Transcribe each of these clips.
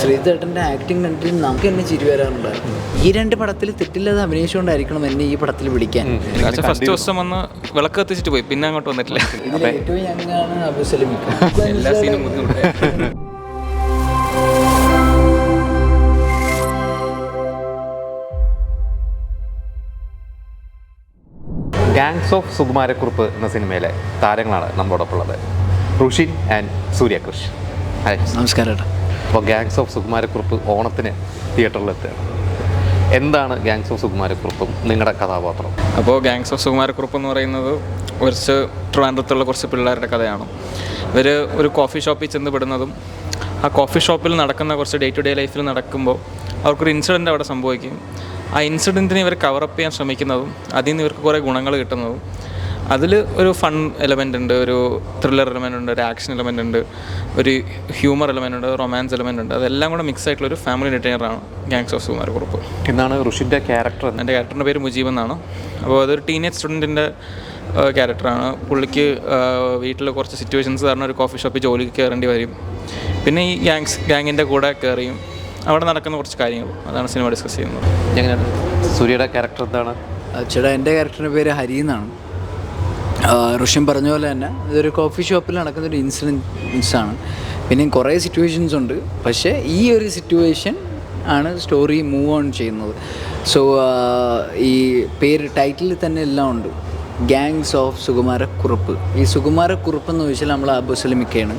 ശ്രീധേട്ടന്റെ acting കണ്ടിട്ട് നമുക്ക് തന്നെ ചിരി വരാറുണ്ടായിരുന്നു ഈ രണ്ട് പടത്തിൽ തെറ്റില്ലാതെ അഭിനയിച്ചുകൊണ്ടായിരിക്കണം എന്നെ ഈ പടത്തിൽ വിളിക്കാൻ. ഫസ്റ്റ് ദിവസം വന്ന് വിളക്ക് കത്തിച്ചിട്ട് പോയി പിന്നെ അങ്ങോട്ട് വന്നിട്ടില്ല. ഇതിൽ ഏറ്റവും യങ്ങാണ് അബു സലിമിക്ക എല്ലാ സീനും ബുദ്ധിമുട്ടായി ഗാങ്സ് ഓഫ് സുകുമാരക്കുറുപ്പ് എന്ന സിനിമയിലെ താരങ്ങളാണ് നമ്മളോടൊപ്പം ഉള്ളത്. റുഷിൻ ആൻഡ് സൂര്യകൃഷ് ഹായ് നമസ്കാരം ഏട്ടാ. അപ്പോൾ ഗാങ്സ് ഓഫ് സുകുമാരക്കുറുപ്പ് ഓണത്തിന് തിയേറ്ററിലെത്തുകയാണ്. എന്താണ് ഗാങ്സ് ഓഫ് സുകുമാരക്കുറുപ്പും നിങ്ങളുടെ കഥാപാത്രം? അപ്പോൾ ഗാങ്സ് ഓഫ് സുകുമാരക്കുറുപ്പ് എന്ന് പറയുന്നത് കുറച്ച് ട്രിവാൻഡ്രത്തുള്ള കുറച്ച് പിള്ളേരുടെ കഥയാണ്. ഇവർ ഒരു കോഫി ഷോപ്പിൽ ചെന്ന് പെടുന്നതും ആ കോഫി ഷോപ്പിൽ നടക്കുന്ന കുറച്ച് ഡേ ടു ഡേ ലൈഫിൽ നടക്കുമ്പോൾ അവർക്കൊരു ഇൻസിഡന്റ് അവിടെ സംഭവിക്കും. ആ ഇൻസിഡന്റിനെ ഇവർ കവറപ്പ് ചെയ്യാൻ ശ്രമിക്കുന്നതും അതിൽ നിന്ന് ഇവർക്ക് കുറേ ഗുണങ്ങൾ കിട്ടുന്നതും അതിൽ ഒരു ഫൺ എലമെന്റ് ഉണ്ട് ഒരു ത്രില്ലർ എലമെന്റ് ഉണ്ട് ഒരു ആക്ഷൻ എലമെന്റ് ഉണ്ട് ഒരു ഹ്യൂമർ എലമെന്റ് ഉണ്ട് റൊമാൻസ് എലമെന്റ് ഉണ്ട്. അതെല്ലാം കൂടെ മിക്സ് ആയിട്ടുള്ള ഒരു ഫാമിലി എന്റർടൈനറാണ് ഗാങ്സ് ഓഫ് സുമാർ കുറുപ്പ് എന്നാണ് ഋഷിന്റെ ക്യാരക്ടർ എന്റെ ക്യാരക്ടറിന്റെ പേര് മുജീബ് എന്നാണ്. അപ്പോൾ അതൊരു ടീനേജ് സ്റ്റുഡന്റിന്റെ ക്യാരക്ടറാണ് പുള്ളിക്ക് വീട്ടിൽ കുറച്ച് സിറ്റുവേഷൻസ് കാരണം ഒരു കോഫി ഷോപ്പിൽ ജോലിക്ക് കയറേണ്ടി വരും. പിന്നെ ഈ ഗാങ്സ് ഗാങ്ങിന്റെ കൂടെ കയറിയും. അവിടെ നടക്കുന്ന കുറച്ച് കാര്യങ്ങൾ. അതാണ് സിനിമ ഡിസ്കസ് ചെയ്യുന്നത്. എങ്ങനെയാണ്? സൂര്യയുടെ ക്യാരക്ടർ എന്താണ്? ചേട്ടാ എന്റെ ക്യാരക്ടറിന്റെ പേര് ഹരി എന്നാണ്. ഋഷ്യം പറഞ്ഞ പോലെ തന്നെ ഇതൊരു കോഫി ഷോപ്പിൽ നടക്കുന്ന ഒരു ഇൻസിഡൻസ് ആണ്. പിന്നെ കുറേ സിറ്റുവേഷൻസ് ഉണ്ട്. പക്ഷേ ഈ ഒരു സിറ്റുവേഷൻ ആണ് സ്റ്റോറി മൂവ് ഓൺ ചെയ്യുന്നത്. സോ ഈ പേര് ടൈറ്റിൽ തന്നെ എല്ലാം ഉണ്ട്. Gangs of Sukumarakkurup. ഈ സുകുമാരക്കുറുപ്പ് എന്ന് ചോദിച്ചാൽ നമ്മൾ അബുസലിമിക്കയാണ്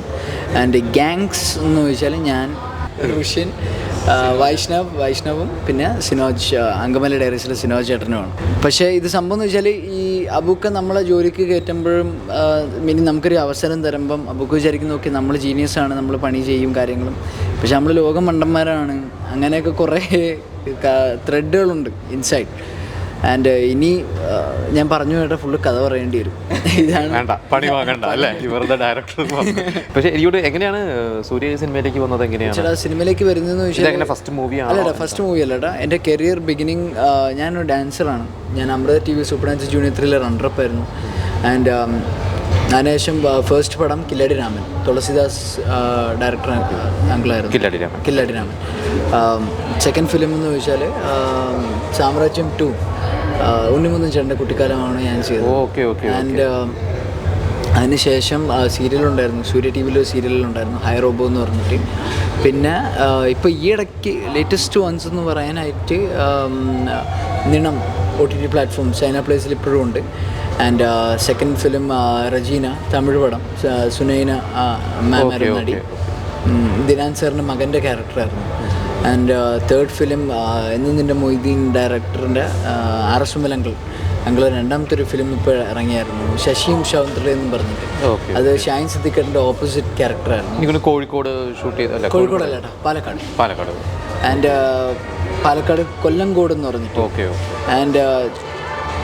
ആൻഡ് ഗാങ്സ് എന്ന് ചോദിച്ചാൽ ഞാൻ ഋഷ്യൻ ആ, വൈഷ്ണവ് വൈഷ്ണവും പിന്നെ സിനോജ് അങ്കമല ഡയറീസിലെ സിനോജ് ചേട്ടനുമാണ്. പക്ഷേ ഇത് സംഭവം എന്ന് വെച്ചാൽ ഈ അബുക്ക നമ്മളെ ജോലിക്ക് കയറ്റുമ്പോഴും മിനി നമുക്കൊരു അവസരം തരുമ്പം അബുക്ക് വിചാരിക്കുന്ന നോക്കി നമ്മൾ ആണ് നമ്മൾ പണി ചെയ്യും കാര്യങ്ങളും. പക്ഷെ നമ്മൾ ലോകം മണ്ടന്മാരാണ് അങ്ങനെയൊക്കെ കുറേ ത്രെഡുകളുണ്ട് ഇൻസൈഡ് ആൻഡ് ഇനി ഞാൻ പറഞ്ഞു കേട്ട ഫുള്ള് കഥ പറയേണ്ടി വരും. ഇതാണ് വേണ്ട പണി വാങ്ങണ്ട അല്ലേ? ഇവരുടെ ഡയറക്ടർ പക്ഷേ എനിക്കോട് എങ്ങനെയാണ് സൂര്യ സിനിമയിലേക്ക് വന്നത് എങ്ങനെയാണ്? സിനിമയിലേക്ക് വരുന്നതെന്ന് ചോദിച്ചാൽ ഫസ്റ്റ് മൂവി അല്ലടാ ഫസ്റ്റ് മൂവി അല്ലടാ എന്റെ കരിയർ ബിഗിനിങ് ഞാനൊരു ഡാൻസറാണ് ഞാൻ Amrita T V super dance junior ത്രീയിലെ runner up ആയിരുന്നു. ആൻഡ് അതിനുശേഷം ഫസ്റ്റ് പടം കില്ലാടി രാമൻ തുളസിദാസ് ഡയറക്ടർ അങ്കിളായിരുന്നു കില്ലാടി രാമൻ. കില്ലാടി രാമൻ. സെക്കൻഡ് ഫിലിം എന്ന് ചോദിച്ചാൽ സാമ്രാജ്യം ടു ഉണ്ണിമുന്തൻ ചേട്ടന്റെ കുട്ടിക്കാലമാണ് ഞാൻ ചെയ്തത്. ഓക്കെ ഓക്കെ ആൻഡ് അതിനുശേഷം സീരിയലുണ്ടായിരുന്നു. സൂര്യ ടി വിയിലൊരു സീരിയലുണ്ടായിരുന്നു ഹൈ റോബോ എന്ന് പറഞ്ഞിട്ട്. പിന്നെ ഇപ്പോൾ ഈ ഇടയ്ക്ക് ലേറ്റസ്റ്റ് വൺസ് എന്ന് പറയാനായിട്ട് Ninam O T T platform China പ്ലേസിൽ ഇപ്പോഴും ഉണ്ട്. And second film Regina Tamil പടം സുനൈന മാമാരും നടി. ദിനാൻ സാറിന്റെ മകന്റെ ക്യാരക്ടറായിരുന്നു ആൻഡ് തേർഡ് ഫിലിം എന്ന് നിന്റെ മൊയ്തീൻ ഡയറക്ടറിന്റെ ആറസുമൽ അങ്കിൾ അങ്കിൾ രണ്ടാമത്തെ ഒരു ഫിലിം ഇപ്പോൾ ഇറങ്ങിയായിരുന്നു. ശശിയും ശൗന്ദ്ര എന്ന് പറഞ്ഞിട്ട്. അത് ഷൈൻ സിദ്ദിഖറിന്റെ ഓപ്പോസിറ്റ് ക്യാരക്ടറായിരുന്നു കോഴിക്കോട് ഷൂട്ട് ചെയ്ത അല്ല? കോഴിക്കോടല്ല കേട്ടോ പാലക്കാട്. പാലക്കാട്. ആൻഡ് പാലക്കാട് കൊല്ലംകോട് എന്ന് പറഞ്ഞിട്ട്. ഓക്കെ ആൻഡ്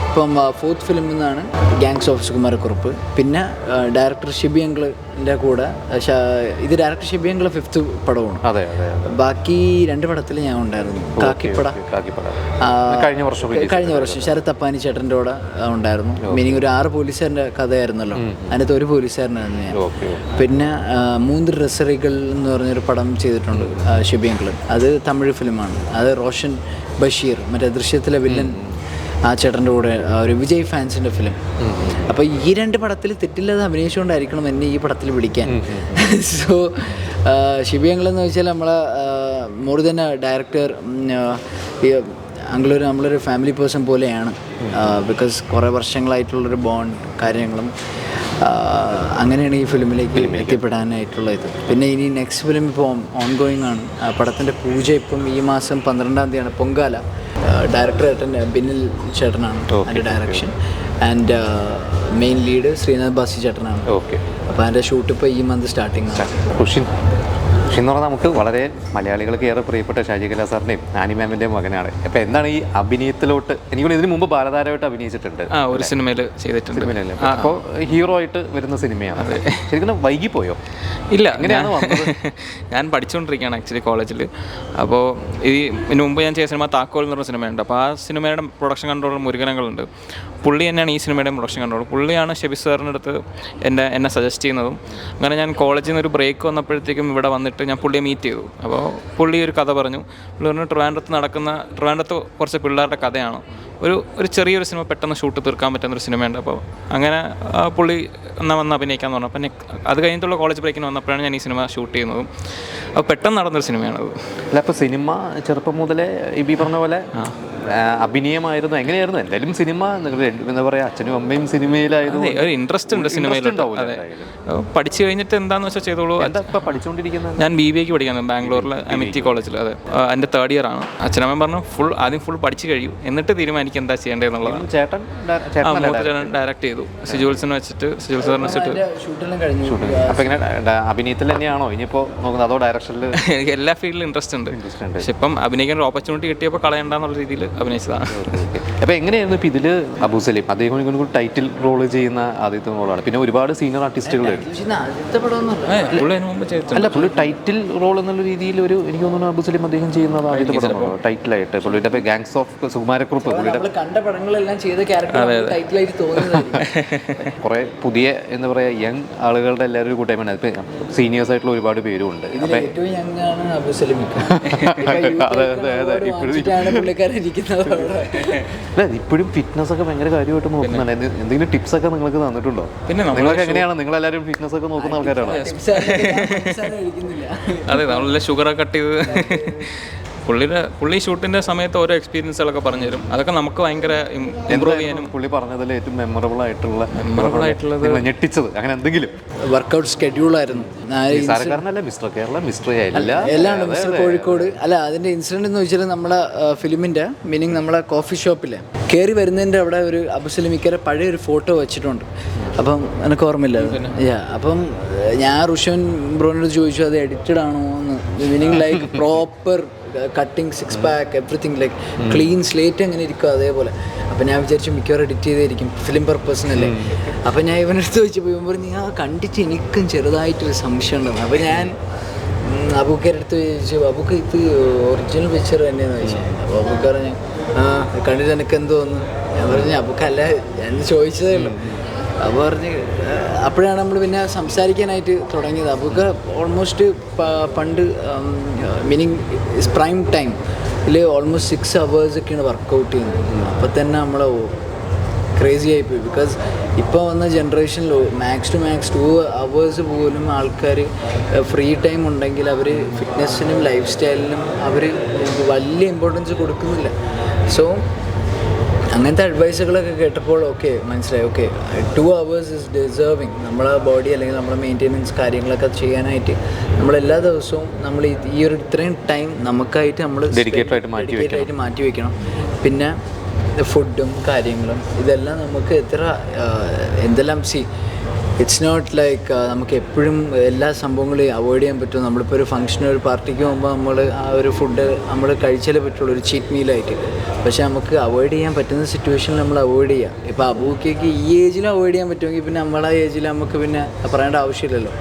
ഇപ്പം ഫോർത്ത് ഫിലിം എന്നാണ് ഗാങ്സ് ഓഫ് സുകുമാരക്കുറുപ്പ് പിന്നെ ഡയറക്ടർ ഷിബി അങ്കിളിന്റെ കൂടെ ഇത് ഡയറക്ടർ ഷിബി അങ്കിൾ ഫിഫ്ത്ത് പടമാണ്. അതെ ബാക്കി രണ്ട് പടത്തിൽ ഞാൻ ഉണ്ടായിരുന്നു. കാക്കിപ്പട. കഴിഞ്ഞ വർഷം കഴിഞ്ഞ വർഷം ശരത് അപ്പാനി ചേട്ടന്റെ കൂടെ ഉണ്ടായിരുന്നു. മീനിങ് ഒരു ആറ് പോലീസുകാരന്റെ കഥയായിരുന്നല്ലോ. അതിനകത്ത് ഒരു പോലീസുകാരനായിരുന്നു ഞാൻ. പിന്നെ മൂന്ന് ഡ്രസ്സറികൾ എന്ന് പറഞ്ഞൊരു പടം ചെയ്തിട്ടുണ്ട് ഷിബി അങ്കിൾ അത് തമിഴ് ഫിലിമാണ് അത് റോഷൻ ബഷീർ മറ്റേ ദൃശ്യത്തിലെ വില്ലൻ ആ ചേട്ടന്റെ കൂടെ ഒരു വിജയ് ഫാൻസിന്റെ ഫിലിം അപ്പോൾ ഈ രണ്ട് പടത്തിൽ തെറ്റില്ലാതെ അഭിനയിച്ചുകൊണ്ടായിരിക്കണം എന്നെ ഈ പടത്തിൽ വിളിക്കാൻ. സോ എന്ന് വെച്ചാൽ നമ്മളെ മോർ ദൻ ഡയറക്ടർ അങ്കിളൊരു നമ്മളൊരു ഫാമിലി പേഴ്സൺ പോലെയാണ്. ബിക്കോസ് കുറേ വർഷങ്ങളായിട്ടുള്ളൊരു ബോണ്ട് കാര്യങ്ങളും അങ്ങനെയാണ് ഈ ഫിലിമിലേക്ക് എത്തിപ്പെടാനായിട്ടുള്ള ഇത് പിന്നെ ഇനി നെക്സ്റ്റ് ഫിലിം ഇപ്പോൾ ഓൺ ഗോയിങ് ആണ്. പടത്തിന്റെ പൂജ ഇപ്പം ഈ മാസം പന്ത്രണ്ടാം തീയതിയാണ് പൊങ്കാല. ഡയറക്ടർ ചേട്ടൻ ബിനിൽ ചേട്ടനാണ് അതിന്റെ direction and main lead Sreenath Bhasi ചേട്ടനാണ്. ഓക്കെ അപ്പോൾ അതിന്റെ ഷൂട്ട് ഇപ്പോൾ ഈ മന്ത് സ്റ്റാർട്ടിങ് ആണ്. ഋഷി എന്ന് പറഞ്ഞാൽ നമുക്ക് വളരെ മലയാളികൾക്ക് ഏറെ പ്രിയപ്പെട്ട ഷാജികല സാറിന്റെയും ആനി മാമിന്റെയും മകനാണ്. അപ്പോൾ എന്താണ് ഈ അഭിനയത്തിലോട്ട്? എനിക്ക് ഇതിന് മുമ്പ് ബാലതാരമായിട്ട് അഭിനയിച്ചിട്ടുണ്ട്. ആ ഒരു സിനിമയിൽ ചെയ്തിട്ടുണ്ട്. സിനിമയിലല്ലേ? അപ്പോൾ ഹീറോ ആയിട്ട് വരുന്ന സിനിമയാണ്. ശരിക്കും വൈകിപ്പോയോ? ഇല്ല. എങ്ങനെയാണ് ഞാൻ- പഠിച്ചുകൊണ്ടിരിക്കുകയാണ് ആക്ച്വലി കോളേജിൽ അപ്പോൾ ഈ ഇതിന് മുമ്പ് ഞാൻ ചെയ്ത സിനിമ താക്കോൽ എന്ന് പറഞ്ഞ സിനിമയുണ്ട്. അപ്പോൾ ആ സിനിമയുടെ പ്രൊഡക്ഷൻ കൺട്രോളർ മുരുകനങ്ങളുണ്ട്. പുള്ളി തന്നെയാണ് ഈ സിനിമയുടെ പ്രൊഡക്ഷൻ കൺട്രോളർ പുള്ളിയാണ് ഷെബി സാറിന്റെ അടുത്ത് എന്റെ എന്നെ സജസ്റ്റ് ചെയ്യുന്നതും. അങ്ങനെ ഞാൻ കോളേജിൽ നിന്ന് ഒരു ബ്രേക്ക് വന്നപ്പോഴത്തേക്കും ഇവിടെ വന്നിട്ട് കഴിഞ്ഞിട്ട് ഞാൻ പുള്ളിയെ മീറ്റ് ചെയ്തു. അപ്പോൾ പുള്ളി ഒരു കഥ പറഞ്ഞു. പുള്ളി പറഞ്ഞു ട്രിവാൻഡ്രത്ത് നടക്കുന്ന ട്രിവാൻഡ്രത്ത് കുറച്ച് പിള്ളേരുടെ കഥയാണ്. ഒരു ഒരു ചെറിയൊരു സിനിമ പെട്ടെന്ന് ഷൂട്ട് തീർക്കാൻ പറ്റുന്ന ഒരു സിനിമയുണ്ട്. അപ്പോൾ അങ്ങനെ പുള്ളി എന്നാൽ വന്ന് അഭിനയിക്കാൻ പറഞ്ഞു. അപ്പം അത് കഴിഞ്ഞിട്ടുള്ള കോളേജ് ബ്രേക്കിന് വന്നപ്പോഴാണ് ഞാൻ ഈ സിനിമ ഷൂട്ട് ചെയ്യുന്നതും. അപ്പോൾ പെട്ടെന്ന് നടന്നൊരു സിനിമയാണത്. അല്ല അപ്പോൾ സിനിമ ചെറുപ്പം മുതലേ ഇബി പറഞ്ഞ പോലെ അഭിനയമായിരുന്നു. എങ്ങനെയായിരുന്നു? എന്തായാലും സിനിമ നിങ്ങൾ എന്താ പറയുക അച്ഛനും അമ്മയും സിനിമയിലായിരുന്നു ഒരു ഇൻട്രസ്റ്റ് ഉണ്ട് സിനിമയിൽ പഠിച്ചു കഴിഞ്ഞിട്ട് എന്താന്ന് വെച്ചാൽ ചെയ്തോളൂ. എന്താ ഇപ്പം പഠിച്ചുകൊണ്ടിരിക്കുന്നത് ഞാൻ ബി ബി എക്ക് പഠിക്കുന്നത് ബാംഗ്ലൂരിൽ എമിറ്റി കോളേജിൽ അതെ. എന്റെ തേർഡ് ഇയർ ആണ്. അച്ഛനമ്മ പറഞ്ഞു ഫുൾ ആദ്യം ഫുൾ പഠിച്ചു കഴിയും. എന്നിട്ട് തീരുമാനിക്കും എന്താ ചെയ്യേണ്ടതെന്നുള്ളതാണ് ചേട്ടൻ ഡയറക്റ്റ് ചെയ്തു. സിജുവൽസിനെ വെച്ചിട്ട് സിജുവൽ സാറിനെ വെച്ചിട്ട് അഭിനയത്തിൽ തന്നെയാണോ? ഇനിയിപ്പോ നോക്കുന്നത് അതോ ഡയറക്ഷനിൽ എനിക്ക് എല്ലാ ഫീൽഡിലും ഇൻട്രസ്റ്റ് ഉണ്ട്. പക്ഷെ ഇപ്പം അഭിനയിക്കാൻ ഒരു ഓപ്പർച്യൂണിറ്റി കിട്ടിയപ്പോൾ കളയണ്ടെന്നുള്ള രീതിയിൽ അഭിനയിച്ചതാണ്. അപ്പോൾ എങ്ങനെയായിരുന്നു ഇപ്പൊ ഇതിൽ അബു സലീം അദ്ദേഹം ടൈറ്റിൽ റോൾ ചെയ്യുന്ന ആദ്യത്തെ റോളാണ് പിന്നെ ഒരുപാട് സീനിയർ ആർട്ടിസ്റ്റുകൾ അല്ല പുള്ളി ടൈറ്റിൽ റോൾ എന്നുള്ള രീതിയിൽ ഒരു എനിക്ക് തോന്നുന്നു അബു സലീം അദ്ദേഹം ചെയ്യുന്ന ആദ്യത്തെ പടമാണ്. ടൈറ്റിലായിട്ട് പുള്ളിയുടെ ഇപ്പോൾ ഗാങ്സ് ഓഫ് സുകുമാരക്കുറുപ്പ് പുള്ളിയുടെ നമ്മൾ കണ്ട പടങ്ങളെല്ലാം ചെയ്ത ക്യാരക്ടർ ടൈറ്റിലായിട്ട് കുറേ പുതിയ എന്ന് പറയാ യങ് ആളുകളുടെ എല്ലാവരും ഒരു കൂട്ടായ്മയാണ്. ഇപ്പം സീനിയേഴ്സ് ആയിട്ടുള്ള ഒരുപാട് പേരും ഉണ്ട് ഏറ്റവും യങ് ആണ് അബു സലിമിക്ക അതെ, അതെ, അതെ. ഇപ്പോഴും. അല്ല ഇപ്പോഴും ഫിറ്റ്നസ് ഒക്കെ ഭയങ്കര കാര്യമായിട്ട് നോക്കുന്നുണ്ട് എന്ത്- എന്തെങ്കിലും ടിപ്സ് ഒക്കെ നിങ്ങൾക്ക് തന്നിട്ടുണ്ടോ? പിന്നെ നിങ്ങൾക്ക് എങ്ങനെയാണ്? നിങ്ങൾ എല്ലാവരും ഫിറ്റ്നസ് ഒക്കെ നോക്കുന്ന ആൾക്കാരാണോ? അതെ നമ്മളെല്ലാം ഷുഗർ കട്ട് ചെയ്ത് പുള്ളിയുടെ പുള്ളി ഷൂട്ടിന്റെ സമയത്ത് ഓരോ എക്സ്പീരിയൻസുകളൊക്കെ പറഞ്ഞു തരും അതൊക്കെ നമുക്ക് ഭയങ്കര ഇമ്പ്രൂവ് ചെയ്യാനും പുള്ളി പറഞ്ഞതിൽ ഏറ്റവും മെമ്മറബിൾ ആയിട്ടുള്ള മെമ്മറബിൾ ആയിട്ടുള്ളത് ഞെട്ടിച്ചത് അങ്ങനെ എന്തെങ്കിലും? വർക്കൗട്ട് ഷെഡ്യൂളായിരുന്നു സാരക്കാരനല്ല? മിസ്റ്റർ കേരള മിസ്റ്റർ എല്ലാം മിസ്റ്റർ കോഴിക്കോട്. അല്ല അതിന്റെ ഇൻസിഡന്റ് എന്ന് വെച്ചാൽ നമ്മളെ ഫിലിമിന്റെ മീനിങ് നമ്മളെ കോഫി ഷോപ്പിൽ കയറി വരുന്നതിന്റെ അവിടെ ഒരു അബുസലിമിക്കരെ പഴയ ഒരു ഫോട്ടോ വെച്ചിട്ടുണ്ട്. അപ്പം എനിക്ക് ഓർമ്മയില്ല. യാ അപ്പം ഞാൻ ഋഷൻ ബ്രോനോട് ചോദിച്ചു അത് എഡിറ്റഡ് ആണോ? എന്ന്. Meaning like proper cutting six pack everything like clean slate അങ്ങനെ ഇരിക്കും അതേപോലെ. അപ്പം ഞാൻ വിചാരിച്ചു മിക്കവാറും എഡിറ്റ് ചെയ്തായിരിക്കും ഫിലിം പർപ്പസിനല്ലേ അപ്പം ഞാൻ ഇവനടുത്ത് ചോദിച്ചപ്പോൾ ഇവൻ പറഞ്ഞു ആ കണ്ടിട്ട് എനിക്കും ചെറുതായിട്ടൊരു സംശയം ഉണ്ടെന്ന്. അപ്പം ഞാൻ അബൂക്കയുടെ അടുത്ത് ചോദിച്ചു അബൂക്ക് ഇത് ഒറിജിനൽ പിക്ചർ തന്നെയെന്ന് ചോദിച്ചു. അപ്പോൾ അബൂക്ക് പറഞ്ഞു ആ കണ്ടിട്ട് എനിക്ക് എന്ത് തോന്നുന്നു ഞാൻ പറഞ്ഞു അബൂക്ക് അല്ല ഞാൻ ചോദിച്ചതേ ഉള്ളൂ. അപ്പോൾ പറഞ്ഞ് അപ്പോഴാണ് നമ്മൾ പിന്നെ സംസാരിക്കാനായിട്ട് തുടങ്ങിയത്. അപ്പോൾ ഓൾമോസ്റ്റ് പണ്ട് മീനിങ് പ്രൈം ടൈം ഇതിൽ ഓൾമോസ്റ്റ് സിക്സ് അവേഴ്സൊക്കെയാണ് വർക്കൗട്ട് ചെയ്യുന്നത്. അപ്പോൾ തന്നെ നമ്മൾ ക്രേസി ആയിപ്പോയി ബിക്കോസ് ഇപ്പോൾ വന്ന ജനറേഷനിൽ max two max two hours പോലും ആൾക്കാർ ഫ്രീ ടൈം ഉണ്ടെങ്കിൽ അവർ ഫിറ്റ്നസ്സിനും ലൈഫ് സ്റ്റൈലിനും അവർ വലിയ ഇമ്പോർട്ടൻസ് കൊടുക്കുന്നില്ല. സോ അങ്ങനത്തെ അഡ്വൈസുകളൊക്കെ കേട്ടപ്പോൾ ഓക്കെ മനസ്സിലായി. Okay two hours is deserving നമ്മളെ ബോഡി അല്ലെങ്കിൽ നമ്മളെ മെയിന്റെനൻസ് കാര്യങ്ങളൊക്കെ ചെയ്യാനായിട്ട് നമ്മൾ എല്ലാ ദിവസവും നമ്മൾ ഈ- ഒരു ഇത്രയും ടൈം നമുക്കായിട്ട് നമ്മൾ ഡെഡിക്കേറ്റ് ആയിട്ട്. മാറ്റി വെക്കണം. പിന്നെ ഫുഡും കാര്യങ്ങളും ഇതെല്ലാം നമുക്ക് എത്ര എന്തെല്ലാം സി ഇറ്റ്സ് നോട്ട് ലൈക്ക് നമുക്ക് എപ്പോഴും എല്ലാ സംഭവങ്ങളും അവോയ്ഡ് ചെയ്യാൻ പറ്റും. നമ്മളിപ്പോൾ ഒരു ഫംഗ്ഷന് ഒരു പാർട്ടിക്ക് പോകുമ്പോൾ നമ്മൾ ആ ഒരു ഫുഡ് നമ്മൾ കഴിച്ചാലേ പറ്റുള്ളൂ ഒരു ചീറ്റ് മീലായിട്ട് പക്ഷേ നമുക്ക് അവോയ്ഡ് ചെയ്യാൻ പറ്റുന്ന സിറ്റുവേഷനിൽ നമ്മൾ അവോയ്ഡ് ചെയ്യാം. ഇപ്പോൾ അബൂക്കേക്ക് ഈ ഏജിൽ അവോയ്ഡ് ചെയ്യാൻ പറ്റുമെങ്കിൽ പിന്നെ നമ്മളെ ഏജിൽ നമുക്ക് പിന്നെ പറയേണ്ട ആവശ്യമില്ലല്ലോ.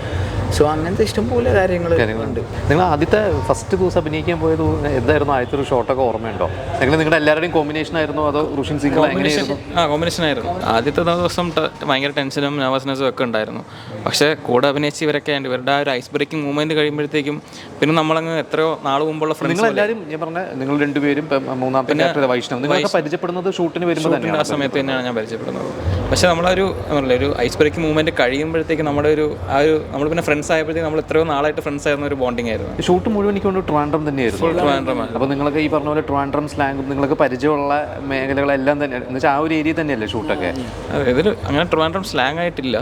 സോ അങ്ങനത്തെ ഇഷ്ടംപോലെ കാര്യങ്ങൾ ഉണ്ട്. നിങ്ങൾ ആദ്യത്തെ ഫസ്റ്റ് ദിവസം അഭിനയിക്കാൻ പോയത് എന്തായിരുന്നു? ആദ്യത്തെ ഒരു ഷോട്ടൊക്കെ ഓർമ്മയുണ്ടോ? നിങ്ങൾ നിങ്ങളുടെ എല്ലാവരുടെയും കോമ്പിനേഷൻ ആയിരുന്നു? അതോ റുഷിൻ സിംഗ് ആ കോമ്പിനേഷൻ ആയിരുന്നു. ആദ്യത്തെ ദിവസം ഭയങ്കര ടെൻഷനും നെർവസ്നെസ്സും ഒക്കെ ഉണ്ടായിരുന്നു. പക്ഷേ കൂടെ അഭിനയിച്ച് ഇവരൊക്കെ ഉണ്ട് ഇവരുടെ ആ ഒരു ഐസ് ബ്രേക്കിംഗ് മൂവ്മെന്റ് കഴിയുമ്പോഴത്തേക്കും പിന്നെ നമ്മളങ്ങ് എത്രയോ നാൾ മുമ്പുള്ള നിങ്ങൾ ഫ്രണ്ട്സ് എല്ലാവരും ഞാൻ പറഞ്ഞ നിങ്ങൾ രണ്ടുപേരും മൂന്നാമത്തെ ക്യാരക്ടർ വൈഷ്ണവ്. പരിചയപ്പെടുന്നത് ഷൂട്ടിന് വരുമ്പോൾ ആ സമയത്ത് തന്നെയാണ് ഞാൻ പരിചയപ്പെടുന്നത്. പക്ഷേ നമ്മളൊരു പറഞ്ഞില്ലേ, ഒരു ഐസ് ബ്രേക്കിംഗ് മൂവ്മെന്റ് കഴിയുമ്പോഴത്തേക്ക് നമ്മുടെ ഒരു ആ ഒരു നമ്മൾ പിന്നെ ഫ്രണ്ട്സ് ആയപ്പോഴത്തേക്ക് നമ്മൾ എത്രയോ നാളായിട്ട് ഫ്രണ്ട്സ് ആയിരുന്ന ഒരു ബോണ്ടിങ് ആയിരുന്നു. ഷൂട്ട് മുഴുവൻ എനിക്ക് കൊണ്ട് ട്രാൻഡ്രം തന്നെയായിരുന്നു. ട്രാൻഡ്രം അപ്പോൾ നിങ്ങൾക്ക് ഈ പറഞ്ഞ പോലെ ട്രാൻഡ്രം സ്ലാങ്ങും നിങ്ങൾക്ക് പരിചയമുള്ള മേഖലകളെല്ലാം തന്നെ എന്ന് വെച്ചാൽ ആ ഒരു ഏരിയ തന്നെയല്ലേ ഷൂട്ടൊക്കെ ഇതിൽ അങ്ങനെ ട്രാൻഡ്രം സ്ലാങ് ആയിട്ടില്ല.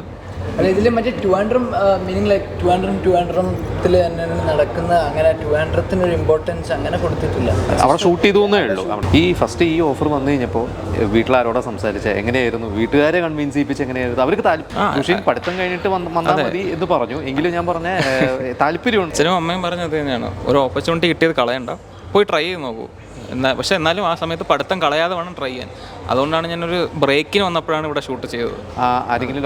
അല്ല ഇതിൽ മറ്റേ ട്രിവാൻഡ്രം മീനിങ് ലൈക്ക് ട്രിവാൻഡ്രം ട്രിവാൻഡ്രത്തിൽ തന്നെ നടക്കുന്ന അങ്ങനെ ട്രിവാൻഡ്രത്തിന് ഒരു ഇമ്പോർട്ടൻസ് അങ്ങനെ കൊടുത്തിട്ടില്ല. അവിടെ ഷൂട്ട് ചെയ്തു എന്നേ ഉള്ളൂ. ഈ ഫസ്റ്റ് ഈ ഓഫർ വന്നു കഴിഞ്ഞപ്പോൾ വീട്ടിലാരോടാ സംസാരിച്ചത് എങ്ങനെയായിരുന്നു? വീട്ടുകാരെ കൺവിൻസ് ചെയ്യിപ്പിച്ച് എങ്ങനെയായിരുന്നു? അവർക്ക് താല്പര്യം പഠിത്തം കഴിഞ്ഞിട്ട് വന്ന് വന്നാൽ മതി എന്ന് പറഞ്ഞു. എങ്കിലും ഞാൻ പറഞ്ഞ താല്പര്യം താല്പര്യമുണ്ട്. അച്ഛനും അമ്മയും പറഞ്ഞത് തന്നെയാണ്. ഒരു ഓപ്പർച്യൂണിറ്റി കിട്ടിയത് കളയണ്ട. പോയി ട്രൈ ചെയ്ത് നോക്കൂ. എന്നാൽ പക്ഷേ എന്നാലും ആ സമയത്ത് പഠിത്തം കളയാതെ വേണം ട്രൈ ചെയ്യാൻ. അതുകൊണ്ടാണ് ഞാനൊരു ബ്രേക്കിന് വന്നപ്പോഴാണ് ഇവിടെ ഷൂട്ട് ചെയ്തത്. ആരെങ്കിലും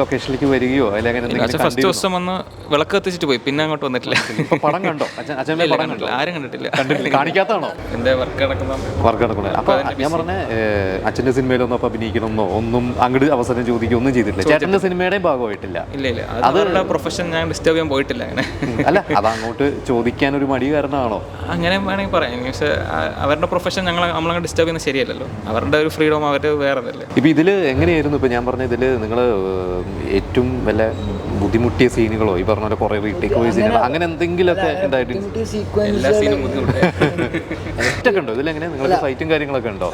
ലൊക്കേഷനിലേക്ക് വരികയോ? അല്ലെങ്കിൽ ഫസ്റ്റ് ദിവസം വന്ന് വിളക്ക് കത്തിച്ചിട്ട് പോയി പിന്നെ അങ്ങോട്ട് വന്നിട്ടില്ല. പടം കണ്ടോ? അച്ഛൻ അച്ഛന്റെ പടം കണ്ടോ? ആരും കണ്ടിട്ടില്ല. കണ്ടിട്ടില്ല. കാണിക്കാത്താണോ എന്റെ വർക്ക് നടക്കുന്ന? വർക്ക് നടക്കുന്നത് അപ്പോൾ ഞാൻ പറഞ്ഞ അച്ഛന്റെ സിനിമയിലൊന്നും അപ്പൊ അഭിനയിക്കണമെന്നോ ഒന്നും അങ്ങോട്ട് അവസരം ചോദിക്കുക ഒന്നും ചെയ്തിട്ടില്ല. ചേട്ടന്റെ സിനിമയുടെയും ഭാഗമായിട്ടില്ല. ഇല്ല ഇല്ല അത് പ്രൊഫഷൻ ഞാൻ ഡിസ്റ്റർബ് ചെയ്യാൻ പോയിട്ടില്ല അങ്ങനെ. അല്ല അത് അങ്ങോട്ട് ചോദിക്കാൻ ഒരു മടി കാരണമാണോ? അങ്ങനെ വേണമെങ്കിൽ പറയാം. പക്ഷേ അവരുടെ പ്രൊഫഷൻ ഞങ്ങൾ നമ്മളങ്ങനെ ഡിസ്റ്റർബ് ചെയ്യുന്നത് ശരിയല്ലല്ലോ. അവരുടെ ഒരു ഫ്രീഡം അവർ വേറെ തന്നെ ഇപ്പൊ ഇതിൽ എങ്ങനെയായിരുന്നു? ഇപ്പൊ ഞാൻ പറഞ്ഞ ഇതിൽ നിങ്ങൾ ഏറ്റവും വല്ല ബുദ്ധിമുട്ടിയ സീനുകളോ ഈ പറഞ്ഞ പോലെ കുറേ റീടേക്ക് പോയ സീനുകൾ അങ്ങനെ എന്തെങ്കിലുമൊക്കെ ഉണ്ടായിട്ട് എല്ലാ സീനും ബുദ്ധിമുട്ടാണ് ഒക്കെ ഉണ്ടോ? ഇതിലെങ്ങനെ നിങ്ങൾക്ക് ഫൈറ്റും കാര്യങ്ങളൊക്കെ ഉണ്ടോ?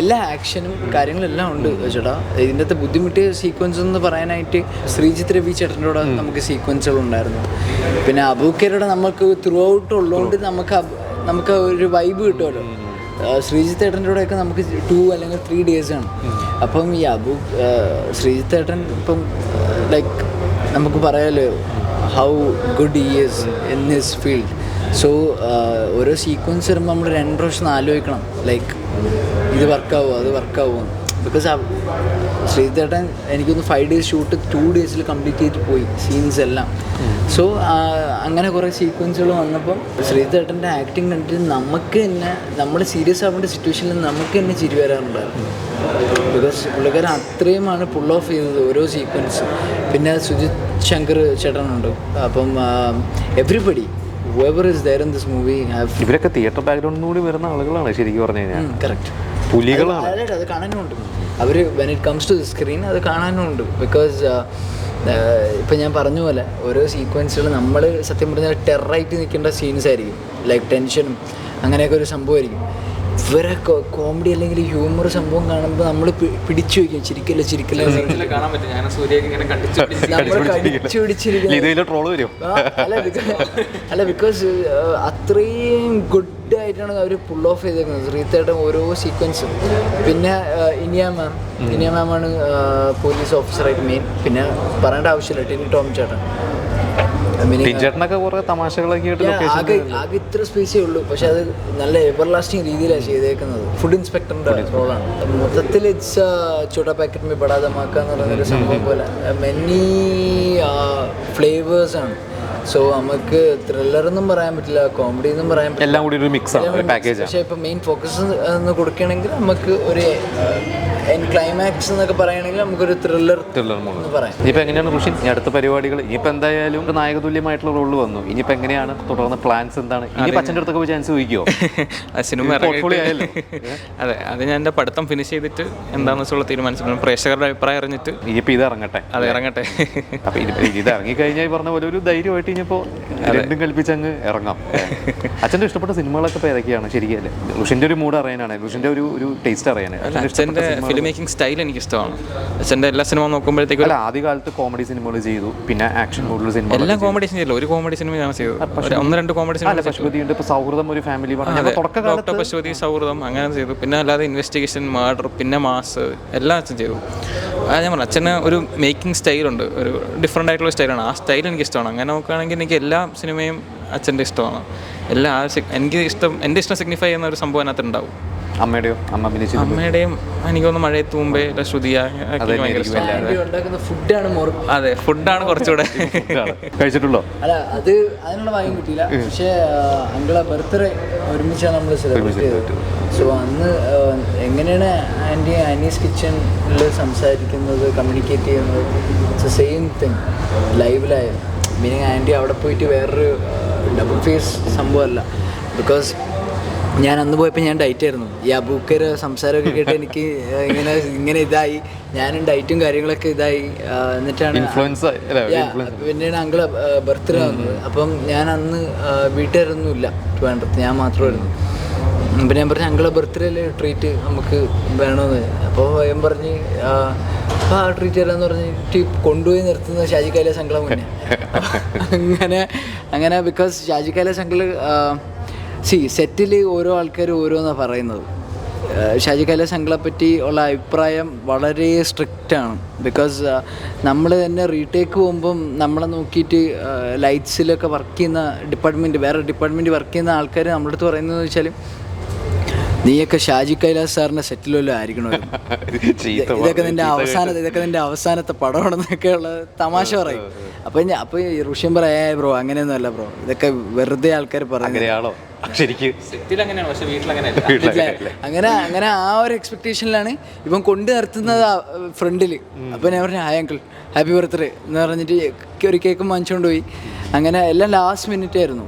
എല്ലാ ആക്ഷനും കാര്യങ്ങളെല്ലാം ഉണ്ട് ചേട്ടാ. ഇതിന്റെ അകത്ത് ബുദ്ധിമുട്ടിയ സീക്വൻസ് എന്ന് പറയാനായിട്ട് ശ്രീജിത്ത് രവി ചേട്ടന്റെ കൂടെ നമുക്ക് സീക്വൻസുകൾ ഉണ്ടായിരുന്നു. പിന്നെ അബൂക്കരുടെ നമുക്ക് ത്രൂ ഔട്ട് ഉള്ളതുകൊണ്ട് നമുക്ക് നമുക്ക് ഒരു വൈബ് കിട്ടുമല്ലോ. ശ്രീജിത്ത് ഏട്ടന്റെ കൂടെയൊക്കെ നമുക്ക് ടു അല്ലെങ്കിൽ ത്രീ ഡേയ്സ് ആണ് അപ്പം ഈ അബു ശ്രീജിത്ത് ഏട്ടൻ ഇപ്പം ലൈക്ക് നമുക്ക് പറയാലോ ഹൗ ഗുഡ് ഈ is in this field so ഓരോ സീക്വൻസ് വരുമ്പോൾ നമ്മൾ രണ്ട് പ്രാവശ്യം ആലോചിക്കണം ലൈക്ക് ഇത് വർക്കാവോ അത് വർക്കാവോ ബിക്കോസ് ശ്രീധേട്ടൻ എനിക്കൊന്ന് ഫൈവ് ഡേയ്സ് ഷൂട്ട് ടു ഡേയ്സിൽ കംപ്ലീറ്റ് ചെയ്തിട്ട് പോയി സീൻസ് എല്ലാം. സോ അങ്ങനെ കുറേ സീക്വൻസുകൾ വന്നപ്പം ശ്രീതേട്ടന്റെ ആക്ടിങ് കണ്ടിട്ട് നമുക്ക് തന്നെ നമ്മൾ സീരിയസ് ആവേണ്ട സിറ്റുവേഷനിൽ നമുക്ക് തന്നെ ചിരി വരാറുണ്ടായിരുന്നു. ബിക്കോസ് പുള്ളിക്കാരൻ അത്രയുമാണ് പുൾ ഓഫ് ചെയ്തത് ഓരോ സീക്വൻസ് പിന്നെ സുജിത് ശങ്കർ ചേട്ടനുണ്ട്. അപ്പം എവറിബഡി there ഇൻ മൂവി ഇവരൊക്കെ തിയേറ്റർ ബാക്ക്ഗ്രൗണ്ടിൽ കൂടി വരുന്ന ആളുകളാണ് ശരിക്കും പറഞ്ഞു കഴിഞ്ഞാൽ. കറക്റ്റ് പുലികളാണ്. അത് കാണാനുമുണ്ട് അവർ when it comes to the screen അത് കാണാനുമുണ്ട് ബിക്കോസ് ഇപ്പം ഞാൻ പറഞ്ഞ പോലെ ഓരോ സീക്വൻസുകൾ നമ്മൾ സത്യം പറഞ്ഞാൽ ടെററായിട്ട് നിൽക്കേണ്ട സീൻസ് ആയിരിക്കും. ലൈക്ക് ടെൻഷനും അങ്ങനെയൊക്കെ ഒരു സംഭവമായിരിക്കും. ഇവരെ കോമഡി അല്ലെങ്കിൽ ഹ്യൂമർ സംഭവം കാണുമ്പോൾ നമ്മൾ പിടിച്ചു വയ്ക്കും. ചിരിക്കല്ല ചിരിക്കല്ല അല്ല ബിക്കോസ് അത്രയും ഗുഡ് ആയിട്ടാണ് അവർ പുൾ ഓഫ് ചെയ്തേക്കുന്നത്. ശ്രീത്തേട്ടൻ ഓരോ സീക്വൻസും പിന്നെ ഇനിയ മാം ഇനിയ മാമാണ് പോലീസ് ഓഫീസറായിട്ട് മെയിൻ പിന്നെ പറയേണ്ട ആവശ്യമില്ല. ടിനി ടോം ചേട്ടൻ. പിന്നെ ടിൻചേട്ടനൊക്കെ കുറെ തമാശകളൊക്കെ ആകെ ആകെ ഇത്ര സ്പേസേ ഉള്ളൂ. പക്ഷെ അത് നല്ല എവർ ലാസ്റ്റിംഗ് രീതിയിലാണ് ചെയ്തേക്കുന്നത് ഫുഡ് ഇൻസ്പെക്ടറിന്റെ റോളാണ് മൊത്തത്തിൽ ഇറ്റ്സ് ചോട്ടാ പാക്കറ്റ് പെടാതെ മാക്കാന്ന് പറയുന്ന ഒരു സംഭവം പോലെ. മെനി ഫ്ലേവേഴ്സ് ആണ്. സോ നമുക്ക് ത്രില്ലർ എന്നും പറയാൻ പറ്റില്ല കോമഡി എന്നും പറയാൻ പറ്റില്ല. എല്ലാം കൂടി ഒരു മിക്സ് ആണ് പാക്കേജ് പക്ഷേ ഇപ്പം മെയിൻ ഫോക്കസ് കൊടുക്കുകയാണെങ്കിൽ നമുക്ക് ഒരു ക്ലൈമാക്സ് എന്നൊക്കെ പറയുകയാണെങ്കിൽ നമുക്കൊരു ത്രില്ലർ ത്രില്ലർ മൂന്ന് എന്ന് പറയാം. ഇനിയിപ്പോൾ എങ്ങനെയാണ് ഋഷി? ഇനി അടുത്ത പരിപാടികൾ ഇനിയിപ്പോൾ എന്തായാലും ഒരു നായകതുല്യമായിട്ടുള്ള റോൾ വന്നു. ഇനിയിപ്പോൾ എങ്ങനെയാണ്? തുടർന്ന് പ്ലാൻസ് എന്താണ്? ഇനി അച്ഛന്റെ അടുത്തൊക്കെ പോയി ചാൻസ് ചോദിക്കുമോ സിനിമ അതെ അത് ഞാൻ എന്റെ പഠിത്തം ഫിനിഷ് ചെയ്തിട്ട് എന്താണെന്ന് വെച്ചുള്ള തീരുമാനിച്ചിട്ടുണ്ട്. പ്രേക്ഷകരുടെ അഭിപ്രായം അറിഞ്ഞിട്ട് ഇനിയിപ്പോൾ ഇത് ഇറങ്ങട്ടെ. അത് ഇറങ്ങട്ടെ. അപ്പോൾ ഇത് ഇത് ഇറങ്ങിക്കഴിഞ്ഞാൽ ഈ പറഞ്ഞ പോലെ ഒരു ധൈര്യമായിട്ട് ഇനിയിപ്പോൾ രണ്ടും കൽപ്പിച്ച് അങ്ങ് ഇറങ്ങാം. അച്ഛന്റെ ഇഷ്ടപ്പെട്ട സിനിമകളൊക്കെ ഇപ്പോൾ ഏതൊക്കെയാണ്? ശരിയല്ലേ ഋഷിന്റെ ഒരു മൂഡ് അറിയാനാണ്. ഋഷിന്റെ ഒരു ഒരു ടേസ്റ്റ് അറിയാനാണ്. ഫിലിം മേക്കിംഗ് സ്റ്റൈൽ എനിക്ക് ഇഷ്ടമാണ് അച്ഛന്റെ എല്ലാ സിനിമ നോക്കുമ്പോഴത്തേക്കും അല്ല ആദ്യ കാലത്ത് കോമഡി സിനിമകൾ ചെയ്തു. പിന്നെ ആക്ഷൻ കൂടുതൽ സിനിമ എല്ലാം കോമഡി ചെയ്തില്ല ഒരു കോമഡി സിനിമ ഞാൻ ചെയ്തു. ഒന്ന് രണ്ട് കോമഡി സിനിമ പശുപതിയുണ്ട് ഇപ്പോൾ സൗഹൃദം ഒരു ഫാമിലി ഡോക്ടർ പശുപതി സൗഹൃദം അങ്ങനെ ചെയ്തു. പിന്നെ അല്ലാതെ ഇൻവെസ്റ്റിഗേഷൻ മർഡർ പിന്നെ മാസ് എല്ലാം അച്ഛൻ ചെയ്തു. അത് ഞാൻ പറഞ്ഞു അച്ഛന് ഒരു മേക്കിംഗ് സ്റ്റൈലുണ്ട് ഒരു ഡിഫറെന്റ് ആയിട്ടുള്ള സ്റ്റൈലാണ് ആ സ്റ്റൈൽ എനിക്ക് ഇഷ്ടമാണ് അങ്ങനെ നോക്കുകയാണെങ്കിൽ എനിക്ക് എല്ലാ സിനിമയും അച്ഛന്റെ ഇഷ്ടമാണ്. എല്ലാ എനിക്ക് ഇഷ്ടം എന്റെ ഇഷ്ടം സിഗ്നിഫൈ ചെയ്യുന്ന ഒരു സംഭവം അതിനകത്ത് ഉണ്ടാവും. അമ്മയുടെയോ അമ്മ അഭിനയിച്ചത് അമ്മയുടെയും എനിക്കൊന്ന് മഴയത്ത് മുമ്പേ ശ്രുതിയ ഫുഡാണ് മോർ അതെ ഫുഡാണ് കുറച്ചുകൂടെ. കഴിച്ചിട്ടുള്ളോ അല്ല അത് അതിനുള്ള ഭാഗ്യം കിട്ടിയില്ല. പക്ഷേ അങ്കിളെ ബർത്ത്ഡേ ഒരുമിച്ചാണ് നമ്മൾ സെലിബ്രേറ്റ് ചെയ്തത്. സോ അന്ന് എങ്ങനെയാണ് ആന്റി ആനീസ് കിച്ചണിൽ സംസാരിക്കുന്നത് കമ്മ്യൂണിക്കേറ്റ് ചെയ്യുന്നത്? ഇറ്റ്സ് സെയിം തിങ് ലൈവിലായാലും മീനിങ് ആന്റി അവിടെ പോയിട്ട് വേറൊരു ഡബിൾ ഫേസ് സംഭവമല്ല. ബിക്കോസ് ഞാൻ അന്ന് പോയപ്പോൾ ഞാൻ ഡയറ്റ് ആയിരുന്നു. ഈ അബൂക്കര് സംസാരമൊക്കെ കേട്ട് എനിക്ക് ഇങ്ങനെ ഇങ്ങനെ ഇതായി. ഞാനും ഡയറ്റും കാര്യങ്ങളൊക്കെ ഇതായി. എന്നിട്ടാണ് പിന്നീട് അങ്കിൾ ബർത്ത്ഡേ വന്നത് അപ്പം ഞാൻ അന്ന് വീട്ടുകാരൊന്നും ഇല്ല ട്രിവാൻഡ്രത്ത് ഞാൻ മാത്രമായിരുന്നു. അപ്പം ഞാൻ പറഞ്ഞു അങ്കിളെ ബർത്ത്ഡേയിൽ ട്രീറ്റ് നമുക്ക് വേണമെന്ന് അപ്പോൾ ഞാൻ പറഞ്ഞ് അപ്പോൾ ആ ട്രീറ്റ് തരാമെന്ന് പറഞ്ഞിട്ട് കൊണ്ടുപോയി നിർത്തുന്ന ഷാജി കൈലാസ് അങ്കിളെ മുന്നേ. അങ്ങനെ അങ്ങനെ ബിക്കോസ് ഷാജി കൈലാസ് അങ്കിൾ സി സെറ്റിൽ ഓരോ ആൾക്കാർ ഓരോന്നാണ് പറയുന്നത്. ഷാജി കൈലാസ് പറ്റി ഉള്ള അഭിപ്രായം വളരെ സ്ട്രിക്റ്റ് ആണ്. ബിക്കോസ് നമ്മൾ തന്നെ റീടേക്ക് പോകുമ്പം നമ്മളെ നോക്കിയിട്ട് ലൈറ്റ്സിലൊക്കെ വർക്ക് ചെയ്യുന്ന ഡിപ്പാർട്ട്മെന്റ് വേറെ ഡിപ്പാർട്ട്മെന്റ് വർക്ക് ചെയ്യുന്ന ആൾക്കാർ നമ്മുടെ അടുത്ത് പറയുന്നത് വെച്ചാൽ നീയൊക്കെ ഷാജി കൈലാസ് സാറിന്റെ സെറ്റിലല്ലോ ആയിരിക്കണോ? ഇതൊക്കെ നിന്റെ അവസാന ഇതൊക്കെ നിന്റെ അവസാനത്തെ പടമാണെന്നൊക്കെ ഉള്ള തമാശ പറയും. അപ്പൊ ഞാൻ അപ്പോൾ ഈ ഋഷ്യം പറയാ ബ്രോ അങ്ങനെയൊന്നും അല്ല ബ്രോ. ഇതൊക്കെ വെറുതെ ആൾക്കാർ പറയുന്നു അങ്ങനെയാണോ? ശരിക്ക്. സെറ്റിൽ അങ്ങനെയാണ് പക്ഷെ വീട്ടിൽ അങ്ങനെയല്ല. വീട്ടിലൊക്കെ അങ്ങനെ അങ്ങനെ ആ ഒരു എക്സ്പെക്ടേഷനിലാണ് ഇവൻ കൊണ്ടു നിർത്തുന്നത് ഫ്രണ്ടിൽ. അപ്പൊ ഞാൻ പറഞ്ഞു ഹായ് അങ്കിൾ ഹാപ്പി ബർത്ത്ഡേ എന്ന് പറഞ്ഞിട്ട് ഒരു കേക്കും വാങ്ങിച്ചുകൊണ്ട് പോയി. അങ്ങനെ എല്ലാം ലാസ്റ്റ് മിനിറ്റ് ആയിരുന്നു.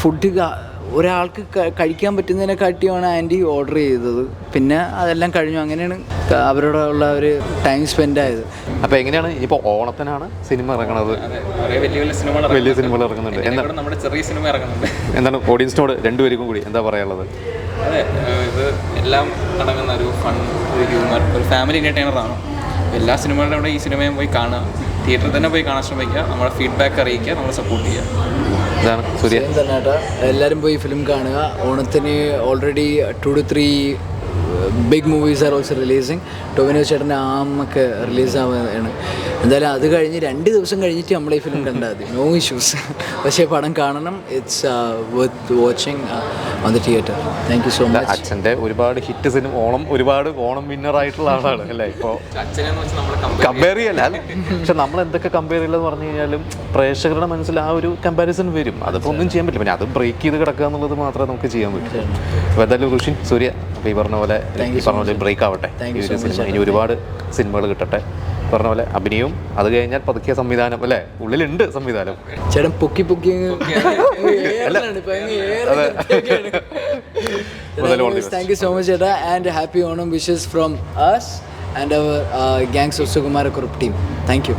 ഫുഡ് ഒരാൾക്ക് കഴിക്കാൻ പറ്റുന്നതിനെക്കാട്ടിയാണ് ആന്റി ഓർഡർ ചെയ്തത്. പിന്നെ അതെല്ലാം കഴിഞ്ഞു. അങ്ങനെയാണ് അവരുടെ അവരോടുള്ള ഒരു ടൈം സ്പെൻഡ് ആയത്. അപ്പോൾ എങ്ങനെയാണ് ഇപ്പൊ ഓണത്തിനാണ് സിനിമ ഇറങ്ങണത്? അതെ വലിയ വലിയ സിനിമകൾ വലിയ സിനിമകൾ ഇറങ്ങുന്നുണ്ട്. എന്താണ് നമ്മുടെ ചെറിയ സിനിമ ഇറങ്ങുന്നുണ്ട്. എന്താണ് ഓഡിയൻസിനോട് രണ്ടുപേർക്കും കൂടി എന്താ പറയാനുള്ളത്? അതെ ഇത് എല്ലാം അടങ്ങുന്ന ഒരു ഫൺ ഒരു ഹ്യൂമർ ഒരു ഫാമിലി എന്റർടൈനറാണ് എല്ലാ സിനിമകളുടെ കൂടെ ഈ സിനിമയും പോയി കാണുക. തിയേറ്ററിൽ തന്നെ പോയി കാണാൻ ശ്രമിക്കുക. നമ്മുടെ ഫീഡ്ബാക്ക് അറിയിക്കുക. നമ്മളെ സപ്പോർട്ട് ചെയ്യുക. ഇതാണ് സൂര്യ. എല്ലാവരും പോയി ഫിലിം കാണുക. ഓണത്തിന് already two two three big movies are also releasing Tovino ചേട്ടന്റെ ആമൊക്കെ റിലീസാവുകയാണ് എന്തായാലും അത് കഴിഞ്ഞ് രണ്ട് ദിവസം കഴിഞ്ഞിട്ട് നമ്മൾ ഈ ഫിലിം കണ്ടാൽ മതി. നോ ഇഷ്യൂസ് പക്ഷേ പടം കാണണം. It's worth watching on the theatre thank you so much അച്ഛന്റെ ഒരുപാട് ഹിറ്റ് സിനിമ ഓണം ഒരുപാട് ഓണം വിന്നർ ആയിട്ടുള്ള ആളാണ് അല്ലേ? ഇപ്പോൾ കമ്പയർ ചെയ്യല്ല. പക്ഷെ നമ്മൾ എന്തൊക്കെ കമ്പയർ ചെയ്യില്ലെന്ന് പറഞ്ഞു കഴിഞ്ഞാലും പ്രേക്ഷകരുടെ മനസ്സിൽ ആ ഒരു കമ്പാരിസൺ വരും. അതിപ്പോൾ ഒന്നും ചെയ്യാൻ പറ്റില്ല. പിന്നെ അത് ബ്രേക്ക് ചെയ്ത് കിടക്കുക എന്നുള്ളത് മാത്രമേ നമുക്ക് ചെയ്യാൻ പറ്റൂ. അപ്പോൾ എന്തായാലും ഋഷിൻ സൂര്യ അപ്പോൾ ഈ പറഞ്ഞ പോലെ ഈ പറഞ്ഞ പോലെ ബ്രേക്ക് ആവട്ടെ. ഈ ഒരു സിനിമ ഇനി ഒരുപാട് സിനിമകൾ കിട്ടട്ടെ. പറഞ്ഞ പോലെ അഭിനയവും അത് കഴിഞ്ഞാൽ പതുക്കിയ സംവിധാനം അല്ലേ? ഉള്ളിലുണ്ട് സംവിധാനം. ചേട്ടൻ പൊക്കി പൊക്കി താങ്ക് യു സോ മച്ച് ചേട്ടാ. And happy Onam wishes from us and our gangs of Sukumarakkurup team thank you